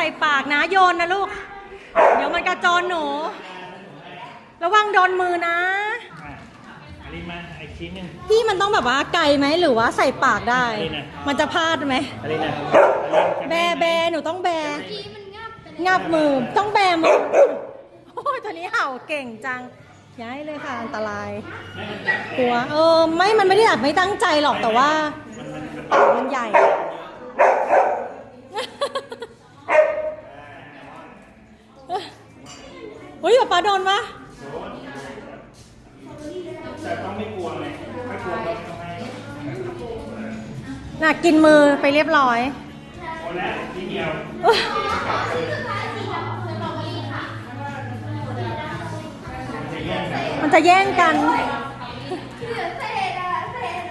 ใส่ปากนะโยนนะลูก เดี๋ยวมันกระโจนหนู ระวังโดนมือนะอะอันนี้มาอีกชิ้นหนึ่ง พี่มันต้องแบบว่าไกลไหมหรือว่าใส่ปากได้อะไรนะ มันจะพลาดไหม อันนี้นะแบแบหนูต้องแบงับมือต้องแบมือ โอ้ยตัวนี้เห่าเก่งจัง ย้ายเลยค่ะอันตราย กลัว เออ ไม่ มันไม่ได้อาจไม่ตั้งใจหรอกแต่ว่า มันใหญ่ เฮ้ย ป๊าป๊าโดนปะแต่ต้องไม่กลัวไงไม่กลัวก็ไม่ต้องให้น่ะกินมือไปเรียบร้อยพอแล้วทีเดียวมันจะแย่งกัน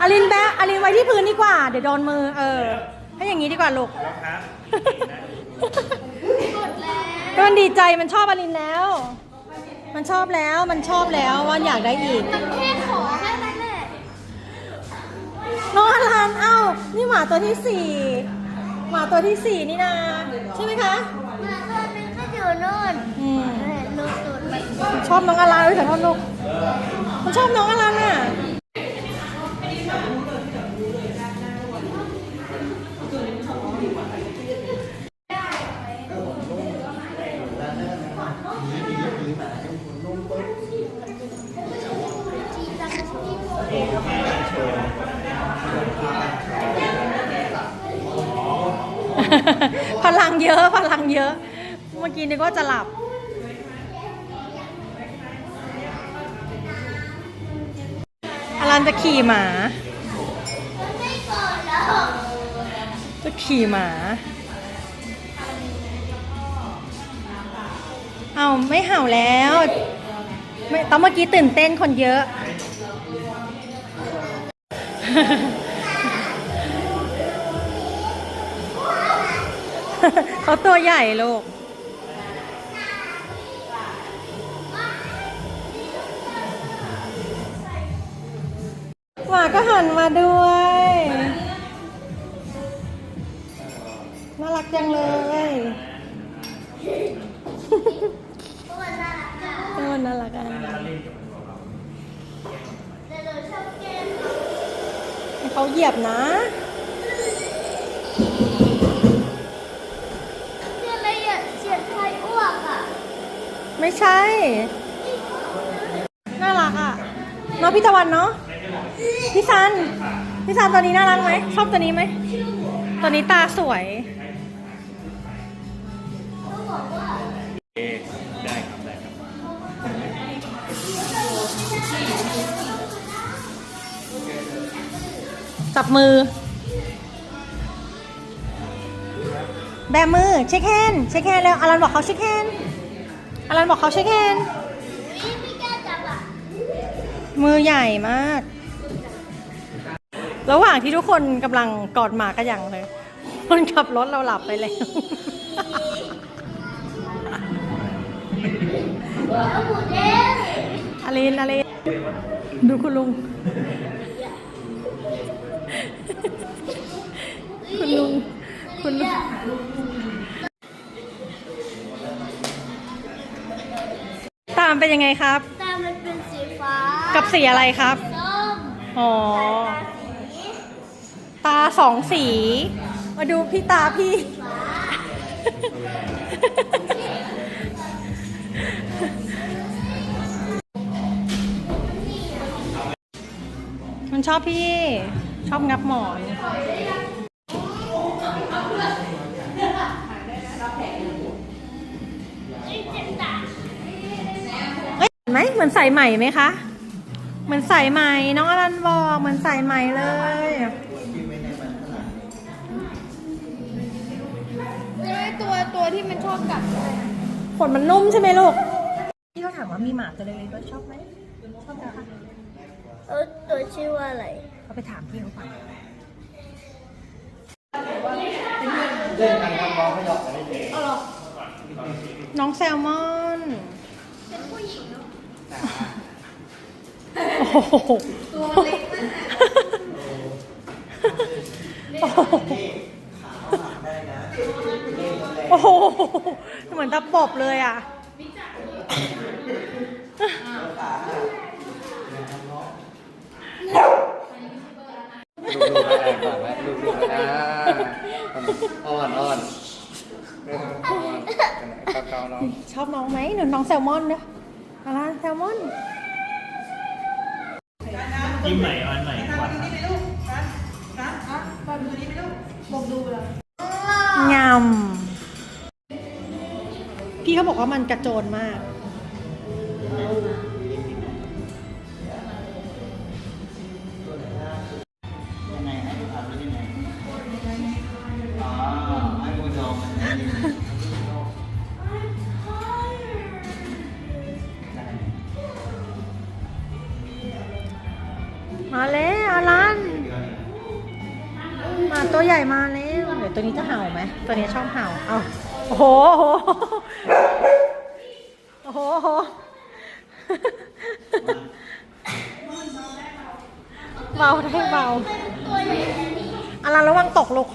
อลินแบะอลินไว้ที่พื้นดีกว่า เดี๋ยวโดนมือ เออ ให้อย่างนี้ดีกว่าลูกแล้วครับก็มันดีใจมันชอบอลินแล้ว มันชอบแล้วมันชอบแล้วว่าอยากได้อีกแค่ขอแค่นั้นแหละน้องอลันเอ้านี่หมาตัวที่สี่หมาตัวที่สี่นี่นาใช่ไหมคะมาตัวนึงก็อยู่นู่นอืมเห็นลูกตูดมันชอบน้องอลันเลยขอโทษลูกมันชอบน้องอลันอะ พลังเยอะ พลังเยอะ เมื่อกี้นึกว่าจะหลับ อลันจะขี่หมา จะขี่หมา เอาไม่เห่าแล้วไม่ตอนเมื่อกี้ตื่นเต้นคนเยอะ เขาตัวใหญ่ลูก หมาก็หันมาด้วย น่ารักจังเลยตัวน่ารักจังเออน่ารักอะแต่เราชอบแกล้งให้เขาเหยียบนะ เพื่อนอะไรอะเฉียดใครอ้วกอะ ไม่ ใช่ น่ารักอะเน้องพี่ตะวันเนาะพี่ซันพี่ซันตัวนี้น่ารักไหมชอบตัวนี้ไหมตัวนี้ตาสวย เอได้ครับได้ครับจับมือ แบมือเช็คแฮนด์เช็คแฮนด์แล้วอลันบอกเขาเช็คแฮนด์ อลันบอกเขาเช็คแฮนด์มือใหญ่มาก ระหว่างที่ทุกคนกำลังกอดหมากันอย่างเลย คนขับรถเราหลับไปแล้วแล้วหมูเด้งอลินอลินดูคุณลุง คุณลุง คุณลุง ตามเป็นยังไงครับ ตามันเป็นสีฟ้ากับสีอะไรครับ ส้มอ๋อ ตาสีตาสองสี มาดูพี่ตาพี่ ฟ้ามันชอบพี่ ชอบงับหมอนไไหมเหมือนสายใหม่ไหมคะเหมือนสายใหม่น้องอรันบอกเหมือนสายใหม่เลยตัวตัวที่มันชอบกัดขนมันนุ่มใช่ไหมลูกพี่เขาถามว่ามีหมาตัวเล็กๆก็ชอบไหมชอบไหมคะเออตัวชื่อว่าอะไรเขาไปถามพี่เขาไปน้องแซลมอนเป็นผู้หญิงเนาะ โอ้โหตัวเล็กมากโอ้โหโอ้โหเหมือนตะปบเลยอะลูกๆอะไรฝากไว้ลูกๆอ่าอ่อนอ่อนอ่อนเกาๆน้อง ชอบน้องไหมหนูน้องแซลมอนเนอะ อะไรแซลมอนจิ้มใหม่เอาอันใหม่กว่าครับงำพี่เขาบอกว่ามันกระโจนมาก มาตัวใหญ่มาแล้วเดี๋ยวตัวนี้จะเห่าไหมตัวนี้ชอบเห่าเอาโอ้โหโอ้โหโอ้โหเบาได้เบาอลันระวังตกลูก